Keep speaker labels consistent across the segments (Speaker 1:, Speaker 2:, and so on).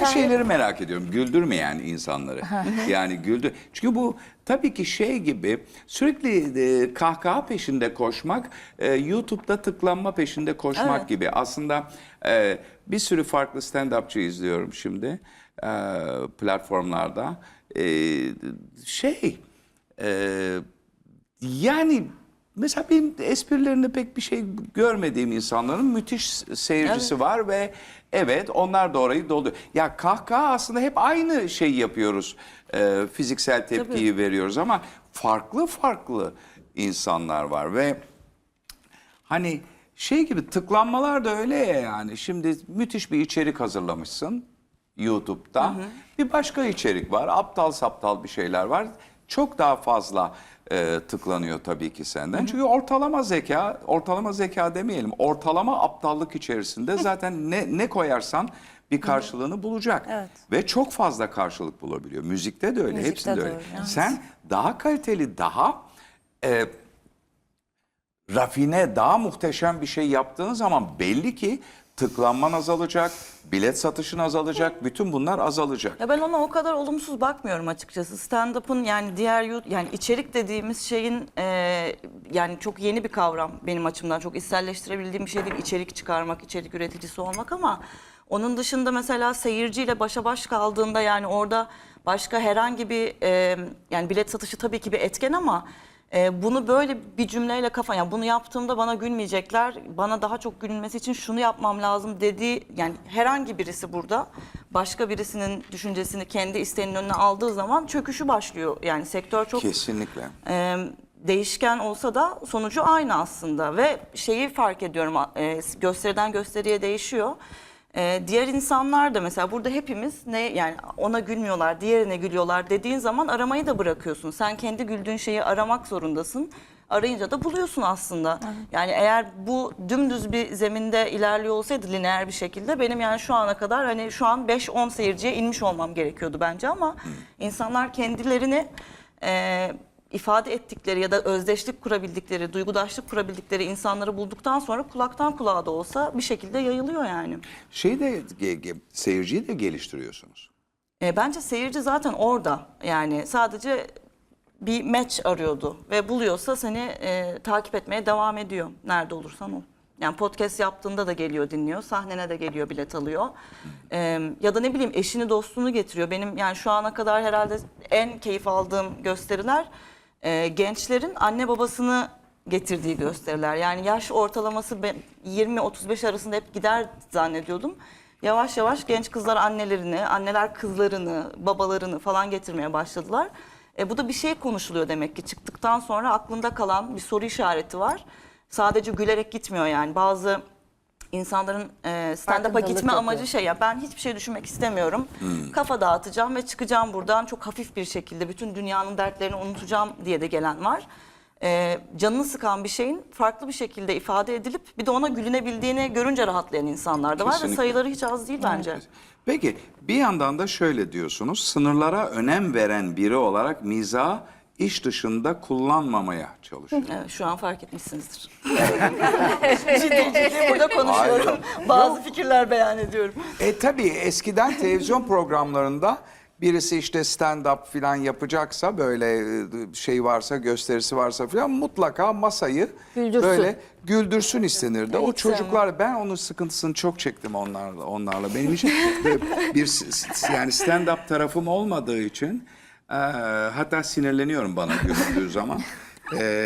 Speaker 1: Mesela-
Speaker 2: şeyleri merak ediyorum. Güldürmeyen insanları. yani güldür. Çünkü bu tabii ki şey gibi sürekli e, kahkaha peşinde koşmak, e, YouTube'da tıklanma peşinde koşmak
Speaker 3: Evet.
Speaker 2: gibi. Aslında e, bir sürü farklı stand-upçı izliyorum şimdi e, platformlarda. E, şey e, yani mesela benim esprilerinde pek bir şey görmediğim insanların müthiş seyircisi var ve evet onlar da orayı doluyor. Ya kahkaha aslında hep aynı şeyi yapıyoruz. Ee, fiziksel tepkiyi veriyoruz ama farklı farklı insanlar var ve hani şey gibi tıklanmalar da öyle ya yani. Şimdi müthiş bir içerik hazırlamışsın YouTube'da. Bir başka içerik var. Aptal saptal bir şeyler var. Çok daha fazla e, tıklanıyor tabii ki senden. Çünkü ortalama zeka, ortalama zeka demeyelim. Ortalama aptallık içerisinde zaten ne ne koyarsan bir karşılığını bulacak.
Speaker 3: Evet.
Speaker 2: Ve çok fazla karşılık bulabiliyor. Müzikte de öyle,
Speaker 3: Müzikte
Speaker 2: hepsinde
Speaker 3: de
Speaker 2: öyle.
Speaker 3: öyle, evet.
Speaker 2: Sen daha kaliteli, daha e, rafine, daha muhteşem bir şey yaptığın zaman belli ki tıklanman azalacak, bilet satışın azalacak, bütün bunlar azalacak.
Speaker 3: Ya ben ona o kadar olumsuz bakmıyorum açıkçası. Stand-up'ın yani diğer yani içerik dediğimiz şeyin e, yani çok yeni bir kavram benim açımdan. Çok içselleştirebildiğim bir şey değil içerik çıkarmak, içerik üreticisi olmak ama onun dışında mesela seyirciyle başa baş kaldığında yani orada başka herhangi bir e, yani bilet satışı tabii ki bir etken ama e, bunu böyle bir cümleyle kafa yani bunu yaptığımda bana gülmeyecekler. Bana daha çok gülmesi için şunu yapmam lazım dediği yani herhangi birisi burada başka birisinin düşüncesini kendi isteğinin önüne aldığı zaman çöküşü başlıyor. Yani sektör çok
Speaker 2: Kesinlikle.
Speaker 3: e, değişken olsa da sonucu aynı aslında ve şeyi fark ediyorum e, gösteriden gösteriye değişiyor. E, diğer insanlar da mesela burada hepimiz ne yani ona gülmüyorlar, diğerine gülüyorlar dediğin zaman aramayı da bırakıyorsun. Sen kendi güldüğün şeyi aramak zorundasın. Arayınca da buluyorsun aslında. Yani eğer bu dümdüz bir zeminde ilerliyor olsaydı lineer bir şekilde benim yani şu ana kadar hani şu an 5-10 seyirciye inmiş olmam gerekiyordu bence ama insanlar kendilerini e, ifade ettikleri ya da özdeşlik kurabildikleri, duygudaşlık kurabildikleri insanları bulduktan sonra kulaktan kulağa da olsa bir şekilde yayılıyor yani.
Speaker 2: Şeyi de seyirciyi de geliştiriyorsunuz.
Speaker 3: E, bence seyirci zaten orada yani sadece bir match arıyordu ve buluyorsa seni e, takip etmeye devam ediyor nerede olursan ol. Yani podcast yaptığında da geliyor dinliyor, sahnene de geliyor bilet alıyor. E, ya da ne bileyim eşini dostunu getiriyor. Benim yani şu ana kadar herhalde en keyif aldığım gösteriler e, gençlerin anne babasını getirdiği gösteriler. Yani yaş ortalaması ben 20-35 arasında hep gider zannediyordum. Yavaş yavaş genç kızlar annelerini, anneler kızlarını, babalarını falan getirmeye başladılar. E, bu da bir şey konuşuluyor demek ki. Çıktıktan sonra aklında kalan bir soru işareti var. Sadece gülerek gitmiyor yani. Bazı insanların e, stand-up'a gitme
Speaker 1: yapıyor.
Speaker 3: amacı şey ya ben hiçbir şey düşünmek istemiyorum. Kafa dağıtacağım ve çıkacağım buradan çok hafif bir şekilde bütün dünyanın dertlerini unutacağım diye de gelen var. E, canını sıkan bir şeyin farklı bir şekilde ifade edilip bir de ona gülünebildiğini görünce rahatlayan insanlar da var ve
Speaker 2: Kesinlikle.
Speaker 3: sayıları hiç az değil bence.
Speaker 2: Peki bir yandan da şöyle diyorsunuz. Sınırlara önem veren biri olarak miza iş dışında kullanmamaya çalışıyor.
Speaker 3: Evet, şu an fark etmişsinizdir. ciddi ciddi burada konuşuyorum. Bazı fikirler beyan ediyorum.
Speaker 2: E tabii eskiden televizyon programlarında birisi işte stand-up falan yapacaksa böyle e, şey varsa gösterisi varsa falan mutlaka masayı
Speaker 1: Güldürsün.
Speaker 2: böyle güldürsün istenirdi. O çocuklar ben onun sıkıntısını çok çektim onlarla onlarla. Benim için bir s- s- yani stand-up tarafım olmadığı için e, hatta sinirleniyorum bana güldüğü zaman.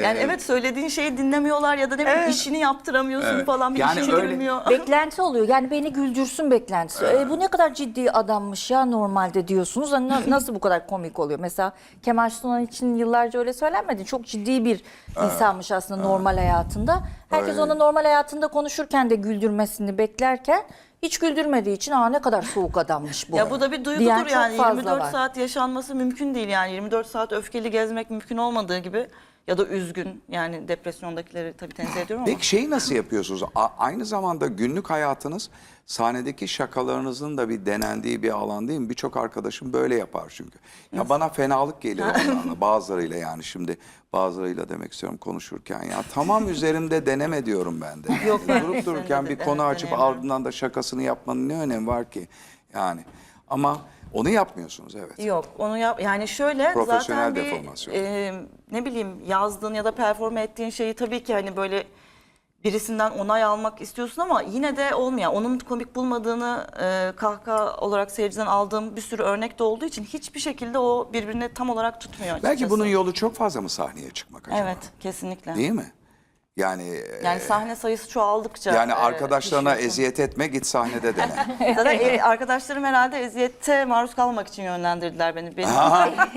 Speaker 3: Yani evet söylediğin şeyi dinlemiyorlar ya da ne bileyim işini yaptıramıyorsun
Speaker 2: Evet.
Speaker 3: falan bir
Speaker 2: Yani
Speaker 3: işin
Speaker 2: öyle-
Speaker 3: girmiyor.
Speaker 1: Beklenti oluyor. Yani beni güldürsün beklentisi. E, bu ne kadar ciddi adammış ya normalde diyorsunuz. Hani na- nasıl bu kadar komik oluyor? Mesela Kemal Sunal için yıllarca öyle söylenmedi. Çok ciddi bir insanmış aslında normal hayatında. Herkes
Speaker 2: Öyle.
Speaker 1: onu normal hayatında konuşurken de güldürmesini beklerken hiç güldürmediği için aa ne kadar soğuk adammış bu.
Speaker 3: Ya bu da bir duygudur
Speaker 1: diyen çok
Speaker 3: yani
Speaker 1: fazla
Speaker 3: 24
Speaker 1: var.
Speaker 3: saat yaşanması mümkün değil yani 24 saat öfkeli gezmek mümkün olmadığı gibi ya da üzgün yani depresyondakileri tabii tenzih ediyorum ama.
Speaker 2: Peki şeyi nasıl yapıyorsunuz? A- aynı zamanda günlük hayatınız sahnedeki şakalarınızın da bir denendiği bir alan değil mi? Birçok arkadaşım böyle yapar çünkü. Ya bana fenalık geliyor onlarla bazılarıyla yani şimdi bazılarıyla demek istiyorum konuşurken ya tamam üzerimde deneme diyorum ben de.
Speaker 3: Yok, ben
Speaker 2: Durup dururken bir konu açıp ardından da şakasını yapmanın ne önemi var ki? Yani Ama onu yapmıyorsunuz evet.
Speaker 3: Yok onu yap yani şöyle
Speaker 2: Profesyonel
Speaker 3: zaten bir
Speaker 2: deformasyon.
Speaker 3: e, ne bileyim yazdığın ya da performe ettiğin şeyi tabii ki hani böyle birisinden onay almak istiyorsun ama yine de olmuyor. Onun komik bulmadığını e, kahkaha olarak seyirciden aldığım bir sürü örnek de olduğu için hiçbir şekilde o birbirini tam olarak tutmuyor açıkçası.
Speaker 2: Belki bunun yolu çok fazla mı sahneye çıkmak acaba?
Speaker 3: Evet kesinlikle.
Speaker 2: Değil mi? Yani
Speaker 3: Yani
Speaker 2: e,
Speaker 3: sahne sayısı çoğaldıkça.
Speaker 2: yani
Speaker 3: e,
Speaker 2: arkadaşlarına
Speaker 3: düşüyorsun.
Speaker 2: eziyet etme git sahnede dene.
Speaker 3: Zaten e, arkadaşlarım herhalde eziyette maruz kalmamak için yönlendirdiler beni. Benim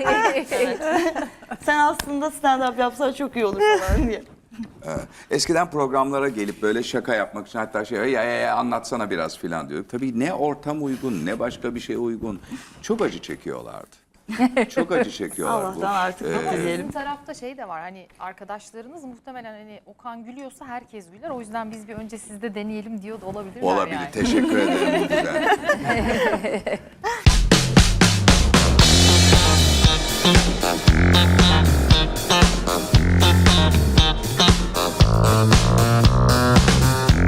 Speaker 3: Evet. Sen aslında stand-up yapsan çok iyi olur falan diye.
Speaker 2: Eskiden programlara gelip böyle şaka yapmak için hatta şey ya, ya, ya anlatsana biraz filan diyor. Tabii ne ortam uygun ne başka bir şey uygun. Çok acı çekiyorlardı. Çok acı çekiyorlar. bu.
Speaker 3: Allah'tan artık
Speaker 2: Ee,
Speaker 3: yok diyelim.
Speaker 4: Sizin tarafta şey de var hani arkadaşlarınız muhtemelen hani Okan gülüyorsa herkes güler. O yüzden biz bir önce sizde deneyelim diyor da olabilirler
Speaker 2: Olabilir.
Speaker 4: yani.
Speaker 2: Teşekkür ederim. Güzel.